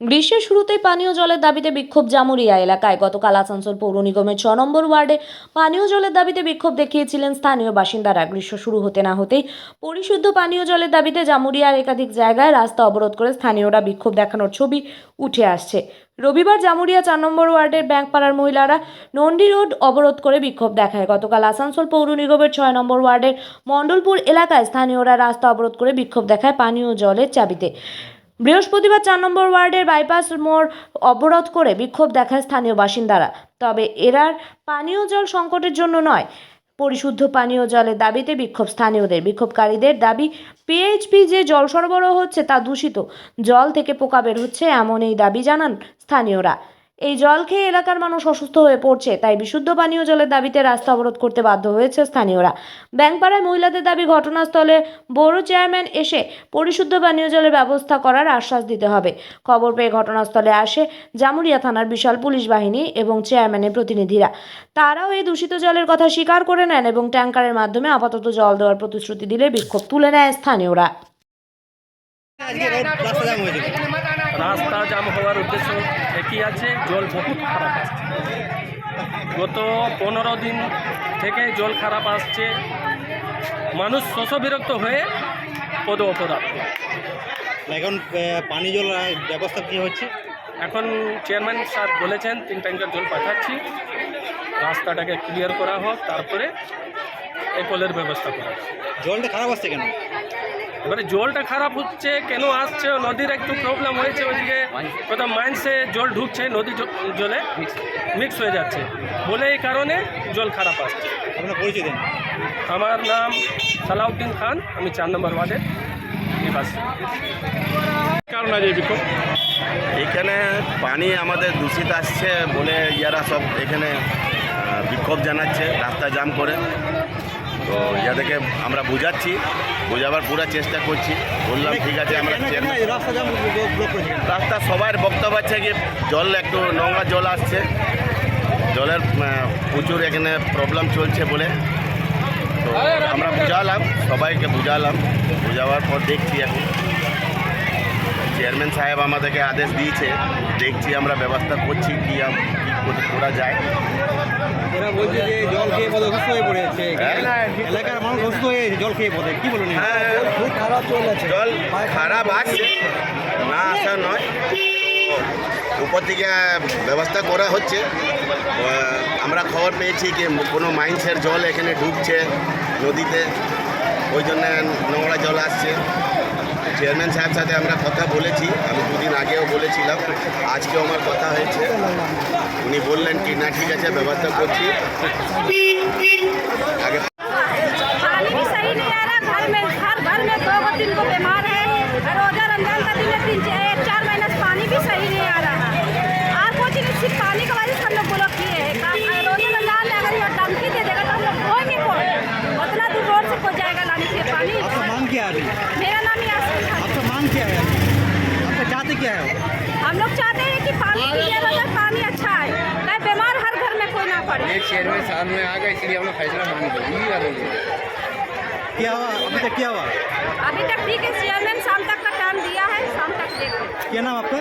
গ্রীষ্মের শুরুতেই পানীয় জলের দাবিতে বিক্ষোভ জামুরিয়া এলাকায়। গতকাল আসানসোল পৌর নিগমের ছ নম্বর ওয়ার্ডে পানীয় জলের দাবিতে বিক্ষোভ দেখিয়েছিলেন স্থানীয় বাসিন্দারা। গ্রীষ্ম শুরু হতে না হতেই পরিশুদ্ধ পানীয় জলের দাবিতে জামুরিয়ার একাধিক জায়গায় রাস্তা অবরোধ করে স্থানীয়রা বিক্ষোভ দেখানোর ছবি উঠে আসছে। রবিবার জামুরিয়া চার নম্বর ওয়ার্ডের ব্যাংকপাড়ার মহিলারা নন্দী রোড অবরোধ করে বিক্ষোভ দেখায়। গতকাল আসানসোল পৌর নিগমের ছয় নম্বর ওয়ার্ডের মণ্ডলপুর এলাকায় স্থানীয়রা রাস্তা অবরোধ করে বিক্ষোভ দেখায় পানীয় জলের চাবিতে। বৃহস্পতিবার চার নম্বর ওয়ার্ডের বাইপাস মোড় অবরোধ করে বিক্ষোভ দেখায় স্থানীয় বাসিন্দারা। তবে এরার পানীয় জল সংকটের জন্য নয়, পরিশুদ্ধ পানীয় জলের দাবিতে বিক্ষোভ স্থানীয়দের। বিক্ষোভকারীদের দাবি, পিএইচপি যে জল সরবরাহ হচ্ছে তা দূষিত, জল থেকে পোকা বের হচ্ছে এমন এই দাবি জানান স্থানীয়রা। এই জল খেয়ে এলাকার মানুষ অসুস্থ হয়ে পড়ছে, তাই বিশুদ্ধ পানীয় জলের দাবিতে রাস্তা অবরোধ করতে বাধ্য হয়েছে স্থানীয়রা। ব্যাংকপাড়ায় মহিলাদের দাবি, ঘটনাস্থলে বড় চেয়ারম্যান এসে পরিশুদ্ধ পানীয় জলের ব্যবস্থা করার আশ্বাস দিতে হবে। খবর পেয়ে ঘটনাস্থলে আসে জামুরিয়া থানার বিশাল পুলিশ বাহিনী এবং চেয়ারম্যানের প্রতিনিধিরা। তারাও এই দূষিত জলের কথা স্বীকার করে নেন এবং ট্যাঙ্কারের মাধ্যমে আপাতত জল দেওয়ার প্রতিশ্রুতি দিলে বিক্ষোভ তুলে নেয় স্থানীয়রা। রাস্তা জাম হওয়ার উদ্দেশ্য একই আছে জল বহুত খারাপ আসছে। গত পনেরো দিন থেকে জল খারাপ আসছে। মানুষ শোষ বিরক্ত হয়ে পদ অপরাধ এখন পানি জল ব্যবস্থা কি হচ্ছে? এখন চেয়ারম্যান স্যার বলেছেন তিন ট্যাঙ্কার জল পাঠাচ্ছি। রাস্তাটাকে ক্লিয়ার করা হোক তারপরে এই কলের ব্যবস্থা করা হোক। জলটা খারাপ আসছে কেন? এবারে জলটা খারাপ হচ্ছে কেন আসছে? নদীর একটু প্রবলেম হয়েছে ওইদিকে। কোথাও মাইন্সে জল ঢুকছে নদী জলে মিক্স হয়ে যাচ্ছে। বলে এই কারণে জল খারাপ আসছে। আপনার পরিচয় দেন আমার নাম সালাউদ্দিন খান আমি চার নম্বর ওয়ার্ডের নিবাসী। কারণ আছে বিক্ষোভ? এখানে পানি আমাদের দূষিত আসছে বলে ইয়ারা সব এখানে বিক্ষোভ জানাচ্ছে রাস্তা জাম করে। তো ইয়াদেরকে আমরা বুঝাচ্ছি বোঝাবার পুরো চেষ্টা করছি। বললাম ঠিক আছে আমরা রাস্তা সবার বক্তব্য আছে কি জল একটু নোংরা জল আসছে। জলের প্রচুর এখানে প্রবলেম চলছে বলে। তো আমরা বুঝালাম সবাইকে বুঝালাম। বুঝাবার পর দেখছি এখন। চেয়ারম্যান সাহেব আমাদেরকে আদেশ দিয়েছে দেখছি আমরা ব্যবস্থা করছি কি আম- করা যায়। এরা বলছে যে জল খেয়ে পদে অসুস্থ হয়ে পড়েছে হ্যাঁ। এলাকার মানুষ অসুস্থ হয়ে জল খেয়ে পদে। কি বলুন হ্যাঁ। খুব খারাপ জল আছে জল খারাপ আসছে না আসা নয়। উপর থেকে ব্যবস্থা করা হচ্ছে। আমরা খবর পেয়েছি যে কোনো মাইন্সের জল এখানে ঢুকছে নদীতে। ওই জন্য নোংরা জল আসছে। চেয়ারম্যান সাহেব সাথে আমরা কথা বলেছি, আমি দুদিন আগেও বলেছিলাম, আজকেও আমার কথা হয়েছে। উনি বললেন কি, না, ঠিক আছে, ব্যবস্থা করছি। আগে क्या है? हम लोग चाहते हैं कि पानी क्लियर हो जाए पानी अच्छा है। मैं बीमार हर घर में कोई ना पड़े। एक शहर में सामने आ गए इसलिए हम लोग फैसला क्या हुआ? अभी तक क्या हुआ? अभी तक ठीक है चेयरमैन शाम तक का टाइम दिया है शाम तक देखो क्या नाम आपका?